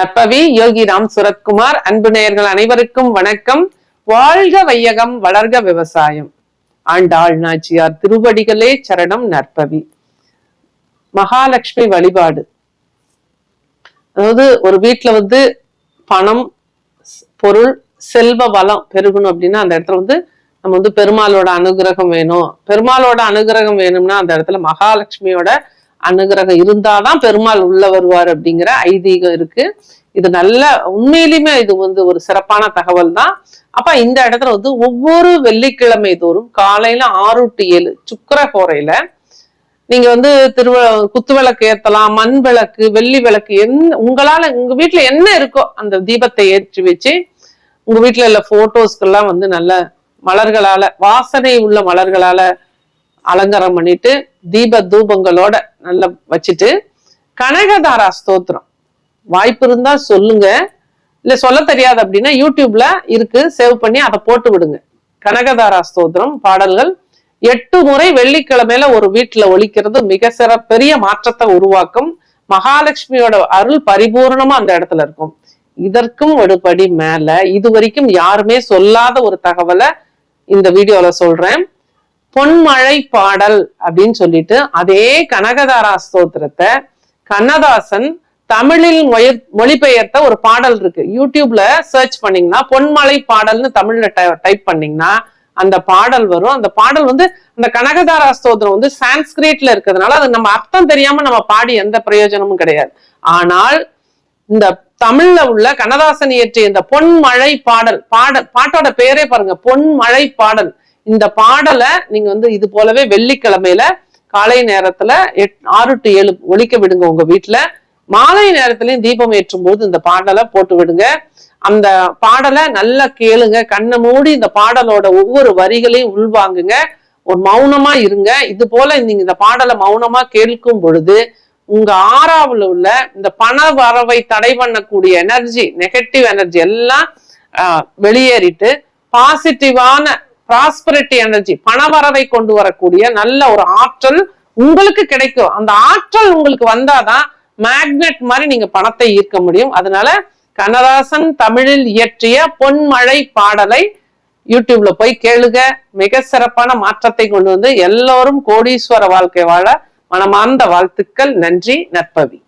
நற்பவி யோகி ராம் சுரத்குமார் அன்பு நேயர்கள் அனைவருக்கும் வணக்கம். வாழ்க வையகம் வளர்க விவசாயம். ஆண்டாள் நாச்சியார் திருவடிகளே சரணம் நற்பவி. மகாலட்சுமி வழிபாடு. அதாவது ஒரு வீட்டுல வந்து பணம் பொருள் செல்வ வளம் பெருகணும் அப்படின்னா அந்த இடத்துல வந்து நம்ம வந்து பெருமாளோட அனுகிரகம் வேணும். பெருமாளோட அனுகிரகம் வேணும்னா அந்த இடத்துல மகாலட்சுமியோட அனுகிரகம் இருந்தாதான் பெருமாள் உள்ள வருவார் அப்படிங்கிற ஐதீகம் இருக்கு. இது நல்ல உண்மையிலுமே இது வந்து ஒரு சிறப்பான தகவல் தான் அப்ப இந்த இடத்துல வந்து ஒவ்வொரு வெள்ளிக்கிழமை தோறும் காலையில ஆறு டு ஏழு சுக்கர கோரையில நீங்க வந்து திருவ குத்து விளக்கு ஏத்தலாம் மண் விளக்கு வெள்ளி விளக்கு என்ன உங்களால உங்க வீட்டுல என்ன இருக்கோ அந்த தீபத்தை ஏற்றி வச்சு உங்க வீட்டுல உள்ள போட்டோஸ்க்கெல்லாம் வந்து நல்ல மலர்களால வாசனை உள்ள மலர்களால அலங்காரம் பண்ணிட்டு தீப தூபங்களோட நல்லா வச்சுட்டு கனகதாரா ஸ்தோத்திரம். வாய்ப்பு இருந்தா சொல்லுங்க. இல்ல சொல்ல தெரியாது அப்படின்னா யூடியூப்ல இருக்கு சேவ் பண்ணி அதை போட்டு விடுங்க. கனகதாரா ஸ்தோத்திரம் பாடல்கள். எட்டு முறை வெள்ளிக்கிழமையில ஒரு வீட்டுல ஒழிக்கிறது மிக சிற பெரிய மாற்றத்தை உருவாக்கும். மகாலட்சுமியோட அருள் பரிபூர்ணமா அந்த இடத்துல இருக்கும். இதற்கும் ஒரு படி மேல இது வரைக்கும் யாருமே சொல்லாத ஒரு தகவலை இந்த வீடியோல சொல்றேன். பொன்மழை பாடல் அப்படின்னு சொல்லிட்டு அதே கனகதாரா ஸ்தோத்திரத்தை கண்ணதாசன் தமிழில் மொழி- மொழிபெயர்த்த ஒரு பாடல் இருக்கு. யூடியூப்ல சர்ச் பண்ணீங்கன்னா பொன்மலை பாடல்னு தமிழ்ல டைப் பண்ணீங்கன்னா அந்த பாடல் வரும். அந்த பாடல் வந்து அந்த கனகதாரா ஸ்தோத்திரம் வந்து சான்ஸ்கிரிட்ல இருக்கிறதுனால அது நம்ம அர்த்தம் தெரியாம நம்ம பாடி எந்த பிரயோஜனமும் கிடையாது. ஆனால் இந்த தமிழ்ல உள்ள கண்ணதாசன் இயற்றிய இந்த பொன்மழை பாடல் பாடல் பாட்டோட பேரே பாருங்க. பொன்மழை பாடல். இந்த பாடலை நீங்க வந்து இது போலவே வெள்ளிக்கிழமையில காலை நேரத்துல எட் ஆறு டு ஏழு ஒழிக்க விடுங்க உங்க வீட்டுல மாலை நேரத்துலயும் தீபம் ஏற்றும் போது இந்த பாடலை போட்டு விடுங்க. அந்த பாடலை நல்லா கேளுங்க. கண்ணை மூடி இந்த பாடலோட ஒவ்வொரு வரிகளையும் உள்வாங்குங்க. ஒரு மௌனமா இருங்க. இது போல நீங்க இந்த பாடலை மௌனமா கேட்கும் பொழுது உங்க ஆறாவில் உள்ள இந்த பண வரவை தடை பண்ணக்கூடிய எனர்ஜி நெகட்டிவ் எனர்ஜி எல்லாம் வெளியேறிட்டு பாசிட்டிவான ப்ராஸ்பரிட்டி எனர்ஜி பணவரவை கொண்டு வரக்கூடிய நல்ல ஒரு ஆற்றல் உங்களுக்கு கிடைக்கும். அந்த ஆற்றல் உங்களுக்கு வந்தாதான் மேக்னெட் மாதிரி நீங்க பணத்தை ஈர்க்க முடியும். அதனால கண்ணதாசன் தமிழில் இயற்றிய பொன்மழை பாடலை யூடியூப்ல போய் கேளுங்க. மிக சிறப்பான மாற்றத்தை கொண்டு வந்து எல்லோரும் கோடீஸ்வர வாழ்க்கை வாழ மனமார்ந்த வாழ்த்துக்கள். நன்றி நற்பவி.